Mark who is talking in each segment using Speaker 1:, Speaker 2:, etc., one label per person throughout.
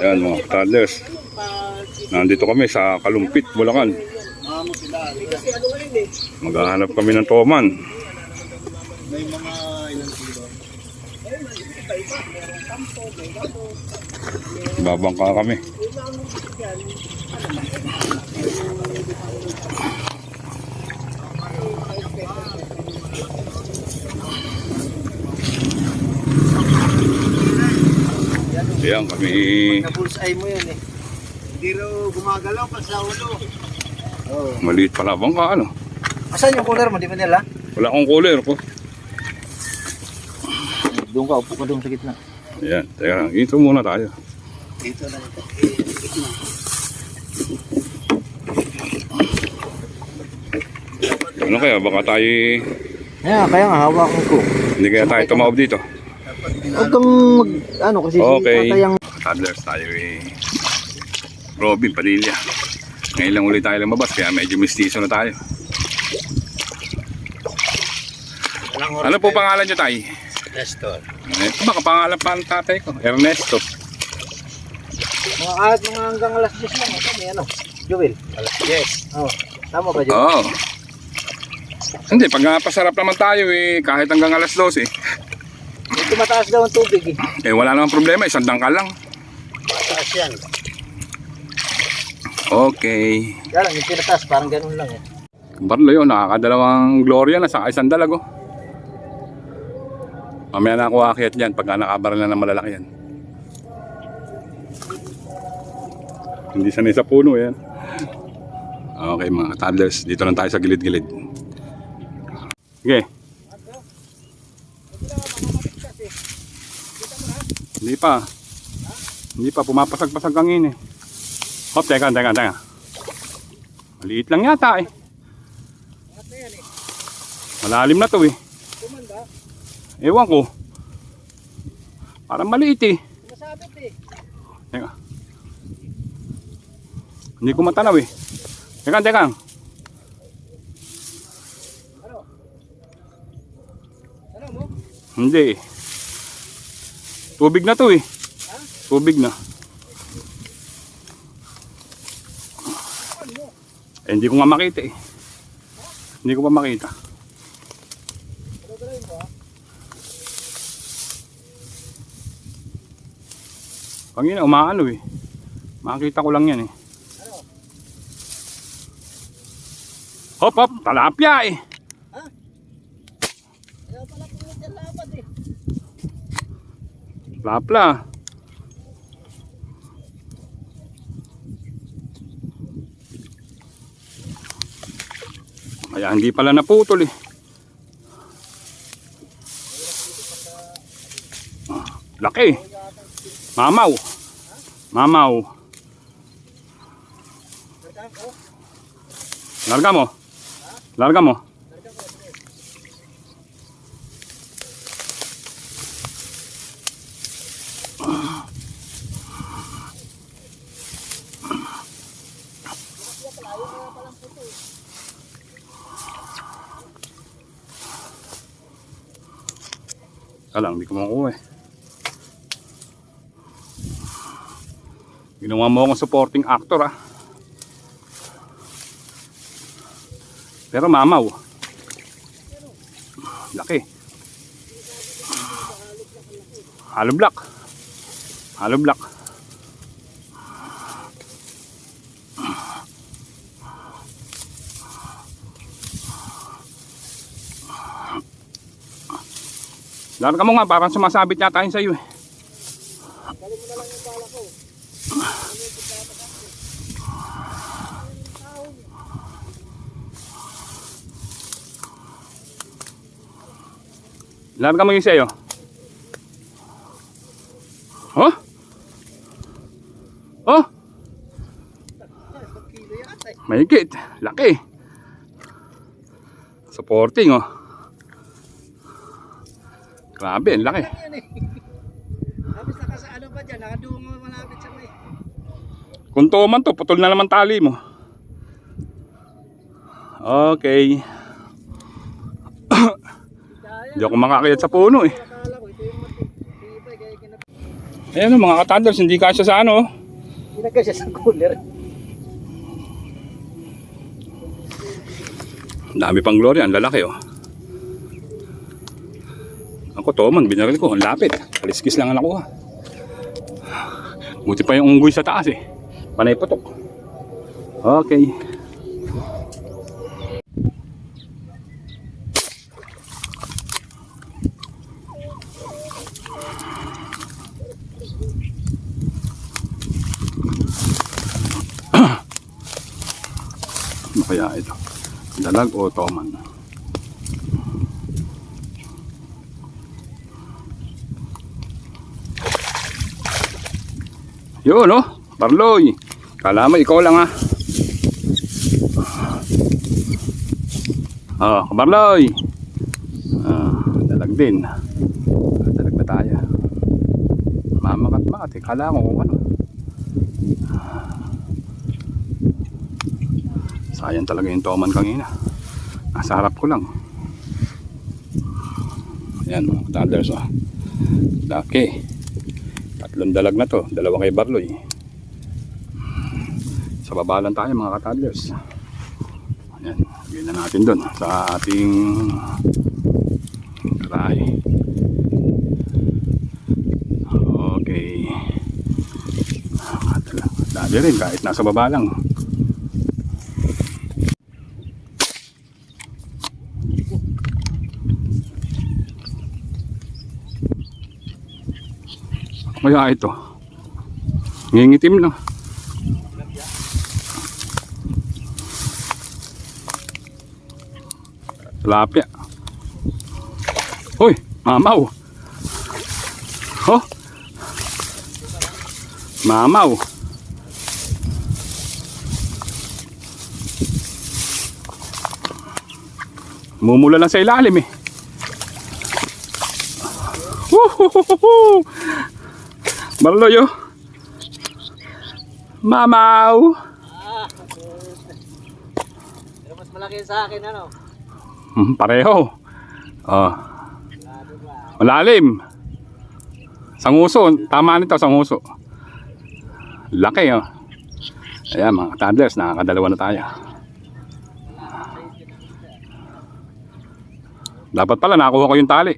Speaker 1: Yan mga toddlers. Nandito kami sa Kalumpit, Bulacan. Maghahanap kami ng toman.
Speaker 2: May mga ilang kilo.
Speaker 1: Babangka kami. Yan kami.
Speaker 2: Na-bullseye mo yun eh. Hindi raw gumagalaw pa sa ulo. Oh.
Speaker 1: Maliit pala bangka ano.
Speaker 2: Asan yung cooler mo? Di ba nila?
Speaker 1: Wala akong cooler ko.
Speaker 2: Doon ka, upo ka doon sa gitna.
Speaker 1: Yan, teka lang. Ito muna tayo.
Speaker 2: Dito na ito.
Speaker 1: Ano kaya? Baka tayo...
Speaker 2: Kaya, kaya nga, hawakan ko.
Speaker 1: Hindi kaya tayo tumawag dito.
Speaker 2: Huwag kang mag, ano, kasi
Speaker 1: Okay.
Speaker 2: si tatay ang
Speaker 1: Toddlers tayo eh. Robin Padilla. Ngayon lang ulit tayo lumabas kaya medyo mistiso na tayo. Ano po pangalan nyo tayo?
Speaker 2: Nestor.
Speaker 1: Ito baka pangalan pa ng tatay ko. Ernesto.
Speaker 2: Mga kahit mga hanggang alas 10 lang. Ito, may ano. Joel. Alas 10. Oh. Tama ba, Joel?
Speaker 1: Oo. Hindi, pag napasarap naman tayo eh, kahit hanggang alas 12 eh.
Speaker 2: Mataas daw ang tubig eh.
Speaker 1: Eh wala namang problema, isang dangkal lang.
Speaker 2: Mataas yan.
Speaker 1: Okay.
Speaker 2: Kaya lang, yung pinataas, parang ganun lang eh.
Speaker 1: Barlo yun, nakakadalawang Gloria na sa isang dalago. Mamaya na ako aakyat dyan pagka nakabaral na ng malalaki yan. Hindi sanay sa puno yan. Okay mga toddlers, dito lang tayo sa gilid-gilid. Sige. Hindi pa. Hindi pa, pumapasag-pasag ang ini. Hop, teka, teka, teka. Maliit lang yata eh. Malalim na to eh. Ewan ko. Parang maliit eh.
Speaker 2: Masabit eh.
Speaker 1: Teka. Hindi ko matanaw eh. Teka, teka.
Speaker 2: Ano mo?
Speaker 1: Hindi eh. Tubig na to eh. Tubig na. Eh, hindi ko nga makita eh. Hindi ko pa makita. Pangina, umaano eh. Makita ko lang yan eh. Hop, hop, talapia eh.
Speaker 2: Kaya pala pumit yan lapat eh.
Speaker 1: Lapla. Kaya hindi pala naputol eh. Ah, Laki. Mamaw. Mamaw. Larga mo. Larga mo. Alang, hindi ko makuha eh. Ginawa mo akong supporting actor ah. Pero mamaw. Laki. Halo block. Halo block. Larga mo nga, parang sumasabit yata yun sa'yo eh. Larga mo yung sa'yo. Oh? Oh?
Speaker 2: Kilo yata eh.
Speaker 1: Mahigit. Laki. Supporting oh. Grabe, ang laki.
Speaker 2: Eh. Tapos naka sa ano ba dyan? Nakadungo malapit sa may.
Speaker 1: Kung tuman to, putol na naman tali mo. Okay. Hindi ako makakayat sa puno eh. Ayan o, mga katanders, hindi kasya sa ano.
Speaker 2: Ginagay siya sa cooler.
Speaker 1: Ang dami pang glory, ang lalaki oh. Ako to man, binaril ko, ang lapit. Kaliskis lang ang nakuha. Buti pa yung unggoy sa taas eh. Panay putok. Okay. Ano kaya ito? Dalag o toman? Yun, no? Barloy. Kala mo, ikaw lang, ha? Oh, Barloy. Ah, dalag din. Dalag na tayo. Mamakat makat, eh. Kala mo kung ano. Sayang talaga yung toman kanina. Nasa harap ko lang. Ayan, mga thunders, oh. Laki. Tatlong dalag na to. Dalawa kay Barloy. Sa baba lang tayo mga katadlers. Ayan. Lagyan na natin doon sa ating karahe. Okay. Dali rin kahit nasa baba lang. Kaya ito. Ngingitim na. Tilapia. Hoy, mamaw. Oh. Mamaw. Mumula lang sa ilalim eh. Woohoo! Marloy oh. Mamaw.
Speaker 2: Pero mas malaki sa akin, ano?
Speaker 1: Hmm, pareho. Oh. Malalim. Sanguso. Tama nito, sanguso. Laki oh. Ayan mga toddlers, nakakadalawa na tayo. Dapat pala nakuha ko yung tali.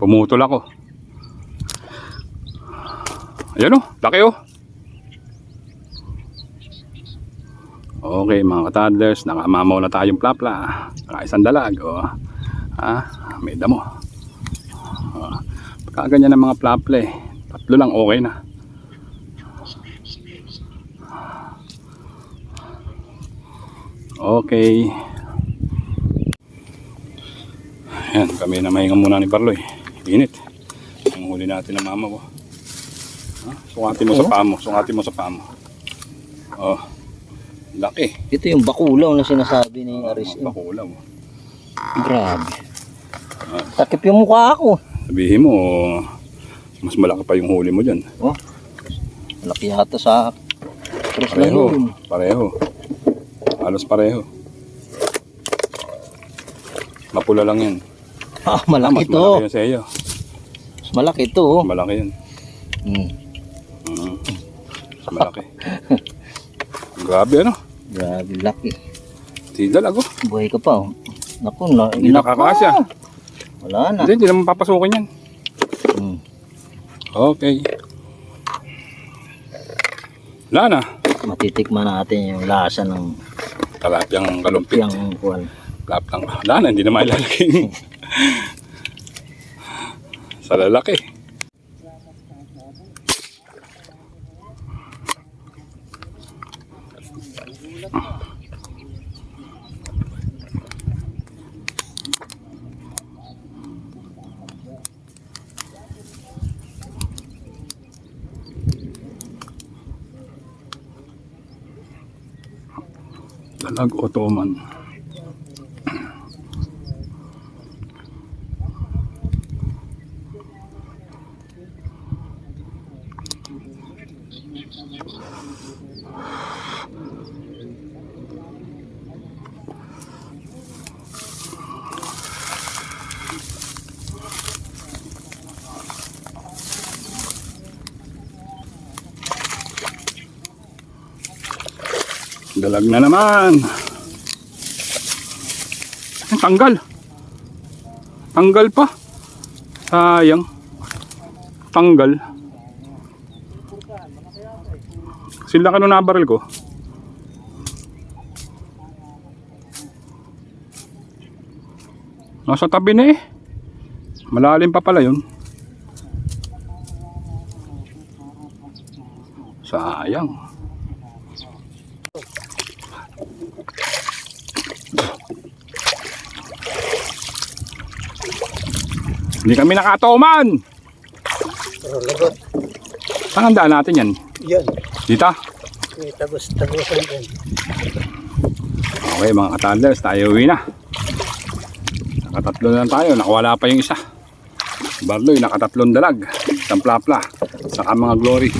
Speaker 1: Pumutol ako. Ayan oh, laki oh. Okay mga ka-toddlers, nakamamaw na tayong plapla. Naka isang dalag oh. Ha? May damo. Oh. Pagka ganyan ng mga plapla eh. Tatlo lang okay na. Okay. Ayan, kami na mahinga muna ni Barloy. Init. Ang huli natin ng mama ko. Ha? Sungatin mo sa paa mo. Sungatin mo sa paa mo. Oh. Laki.
Speaker 2: Ito yung bakulaw na sinasabi ni Aris.
Speaker 1: Bakulaw.
Speaker 2: Grabe. Takip yung mukha ako.
Speaker 1: Sabihin mo, mas malaki pa yung huli mo dyan.
Speaker 2: Oh. Laki yata sa lang
Speaker 1: Pareho.
Speaker 2: yun.
Speaker 1: Pareho. Halos pareho. Mapula lang yan.
Speaker 2: Ah,
Speaker 1: Ah,
Speaker 2: malaki
Speaker 1: mas malaki yan sa iyo.
Speaker 2: Mas malaki oh.
Speaker 1: Malaki yan.
Speaker 2: Hmm.
Speaker 1: Malaki. Grabe ano.
Speaker 2: Grabe, laki.
Speaker 1: Tidal ako.
Speaker 2: Buhay ka pa. Oh. Naku, na,
Speaker 1: Hindi nakakasya.
Speaker 2: Wala na.
Speaker 1: Hindi, hindi naman papasukin yan.
Speaker 2: Hmm.
Speaker 1: Okay. Wala na.
Speaker 2: Matitikman natin yung lasa ng
Speaker 1: Talapyang kalumpit.
Speaker 2: yung kuwan.
Speaker 1: Lap lang. Wala na, hindi na mailalagay. Sa lalaki. Dalag otoman. Dalag na naman. Tanggal. Tanggal pa. Sayang. Tanggal. Sila ka nung nabaril ko. Nasa tabi na eh. Malalim pa pala yun. Sayang. Hindi kami nakatoman.
Speaker 2: Lagot.
Speaker 1: Ang daan natin yan?
Speaker 2: Yan.
Speaker 1: Dito?
Speaker 2: May tagos, tagosan din.
Speaker 1: Okay mga katanders, tayo uwi na. Nakatatlo na tayo, nakawala pa yung isa. Barloy, nakatatlong dalag. Isang plapla, saka mga glory.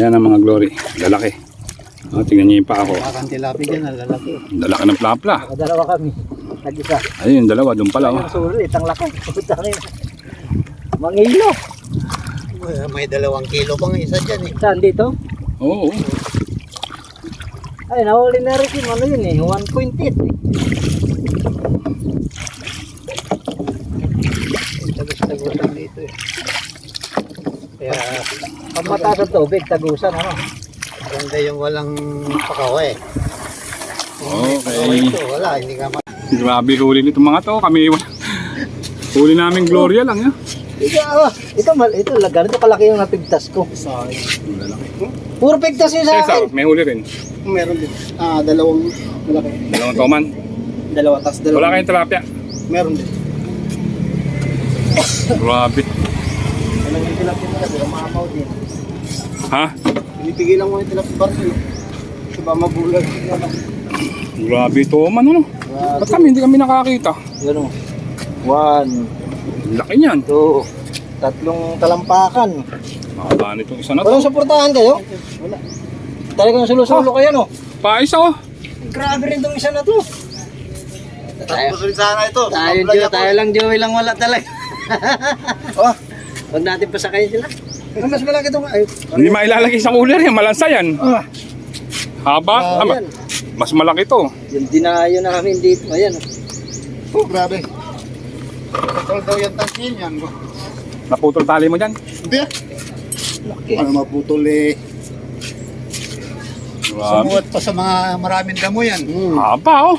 Speaker 1: Ayan ang mga glory, lalaki. Oh, tingnan niyo yung pa ako.
Speaker 2: Bakang tilapi dyan, lalaki.
Speaker 1: Lalaki ng plapla.
Speaker 2: Nakadalawa kami. Nag-isa.
Speaker 1: Ayun, yung dalawa, doon pala. Oh.
Speaker 2: Ang sulit, ang laki. Putang ina. Mangilo.
Speaker 3: May dalawang kilo pang isa dyan eh.
Speaker 2: Saan dito?
Speaker 1: Oo, oh,
Speaker 2: Ay, nahuli na rin yung ano yun eh. 1.8 eh. Tagos-tagosan dito eh. Kaya, pag mataas ang tubig, tagusan ano.
Speaker 3: Ganda yung walang pakawa eh.
Speaker 1: Okay.
Speaker 3: Ito, wala, hindi ka ma...
Speaker 1: Grabe huli nito mga to. Kami, huli namin Gloria lang. Ya.
Speaker 2: Ito, ah, ito, mal, ito, ganito kalaki yung napigtas ko. Puro pigtas yun sa
Speaker 1: Isa,
Speaker 2: akin.
Speaker 1: may huli rin.
Speaker 3: Meron din. Ah, dalawang malaki.
Speaker 1: Dalawang toman.
Speaker 3: Dalawa, tas
Speaker 1: Wala kayong tilapia.
Speaker 3: Meron din.
Speaker 1: Grabe.
Speaker 2: Ano yung tilapin nila, sila mamaw din.
Speaker 1: Ha?
Speaker 3: Pinipigilan mo yung tilapia barsil. Diba mabulag?
Speaker 1: Grabe toman ano. Ba't kami hindi kami nakakita?
Speaker 2: Yan o. One,
Speaker 1: Laki niyan.
Speaker 2: two, tatlong talampakan.
Speaker 1: Nakabaan itong isa na to.
Speaker 2: Walang suportahan kayo? Wala. Talagang sulo-sulo kayo no?
Speaker 1: Pa isa oh.
Speaker 2: Grabe rin tong isa na to. Tayo,
Speaker 3: Tapos rin sana ito.
Speaker 2: tayo, Joe, tayo lang Joey lang wala talaga. oh, Huwag natin pasakayin sila.
Speaker 3: Ah, Mas malaki ito nga. Ay,
Speaker 1: Hindi mailalagay sa cooler yan. Malansa yan.
Speaker 3: Ah.
Speaker 1: Haba?
Speaker 2: Ah,
Speaker 1: Ah, ma-
Speaker 2: yan.
Speaker 1: Mas malaki to.
Speaker 2: Yung dinayo namin dito. Ayan.
Speaker 3: Oh, grabe. Patol daw yung tansin yan.
Speaker 1: Naputol tali mo dyan.
Speaker 3: Hindi ah. Ano maputol eh.
Speaker 1: Grabe.
Speaker 3: Sumuot pa sa mga maraming damo yan.
Speaker 2: Hmm.
Speaker 1: Haba oh.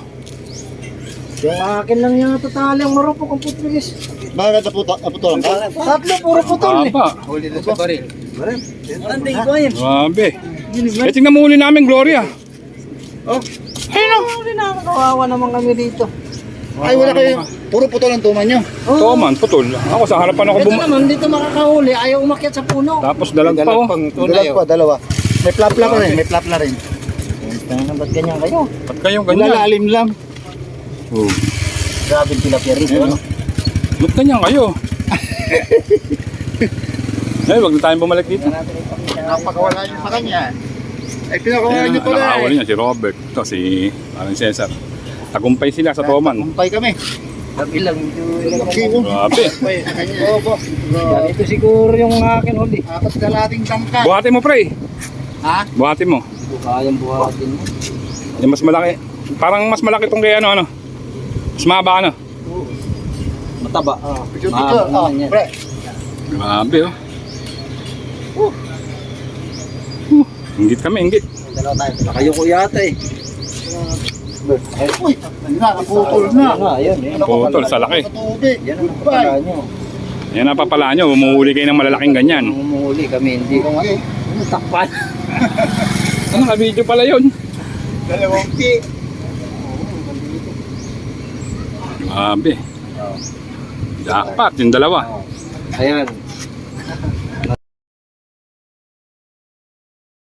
Speaker 2: Yung akin lang yung totally ang marupok ang putris.
Speaker 3: Bakit naputo, naputolan ka?
Speaker 2: Tatlo, puro putol eh.
Speaker 1: Haba.
Speaker 3: Huli na sa baril.
Speaker 2: Anday ko yan.
Speaker 1: Grabe. Eh, tingnan mo uli namin, Gloria.
Speaker 2: Oh.
Speaker 1: Ayun oh.
Speaker 2: Hindi na kawawa naman kami dito.
Speaker 3: Ay, wala kayo. Puro putol ang tuman nyo.
Speaker 2: Oh.
Speaker 1: Toman, putol. Ako sa harapan ako
Speaker 2: Ito
Speaker 1: bum...
Speaker 2: naman, dito makakahuli. Ayaw umakyat sa puno.
Speaker 1: Tapos dalag pa oh.
Speaker 3: Dalag pa, dalawa. May plapla pa rin, may plapla rin.
Speaker 2: Ano ba't ganyan kayo?
Speaker 1: Ba't kayong ganyan?
Speaker 3: Lalalim lang.
Speaker 1: Oh.
Speaker 2: Grabe tilapia rito.
Speaker 3: Ayun,
Speaker 2: Ano?
Speaker 1: Ba't ganyan kayo? Ay, wag na tayong bumalik dito.
Speaker 3: Napakawala nyo sa kanya. Ay, pinakawala
Speaker 1: Ayan,
Speaker 3: nyo pala eh.
Speaker 1: niya si Robert. Ito si parang Cesar. Tagumpay sila sa Toman.
Speaker 3: Kumpay kami.
Speaker 2: Gabi lang.
Speaker 3: Laki mo.
Speaker 1: Grabe.
Speaker 3: Sa kanya.
Speaker 2: Oo po. Ito siguro yung akin huli.
Speaker 3: Apat kalating tangka.
Speaker 1: Buhatin mo, pre.
Speaker 3: Ha?
Speaker 1: Buhatin mo.
Speaker 2: Kayang buhatin mo.
Speaker 1: Yung mas malaki. Parang mas malaki tong kay ano, ano. Mas mahaba, ano.
Speaker 2: Mataba. Oh.
Speaker 3: Picture, picture. Oh, pre.
Speaker 1: Grabe, oh. Uh. Inggit kami,
Speaker 2: tayo. Nakayo ko yata eh.
Speaker 3: Uy, na.
Speaker 2: Ano nga, ayun eh.
Speaker 1: Putol, sa laki.
Speaker 2: Yan ang
Speaker 3: Goodbye.
Speaker 2: napapala nyo.
Speaker 1: Yan ang papala nyo. Umuhuli kayo ng malalaking ganyan.
Speaker 2: Nung umuuli kami, hindi ko
Speaker 3: Okay.
Speaker 2: takpan.
Speaker 1: Ano, ka-video pala yun.
Speaker 3: Dalawang pi.
Speaker 1: Grabe. Jackpot, yung dalawa.
Speaker 2: Ayan.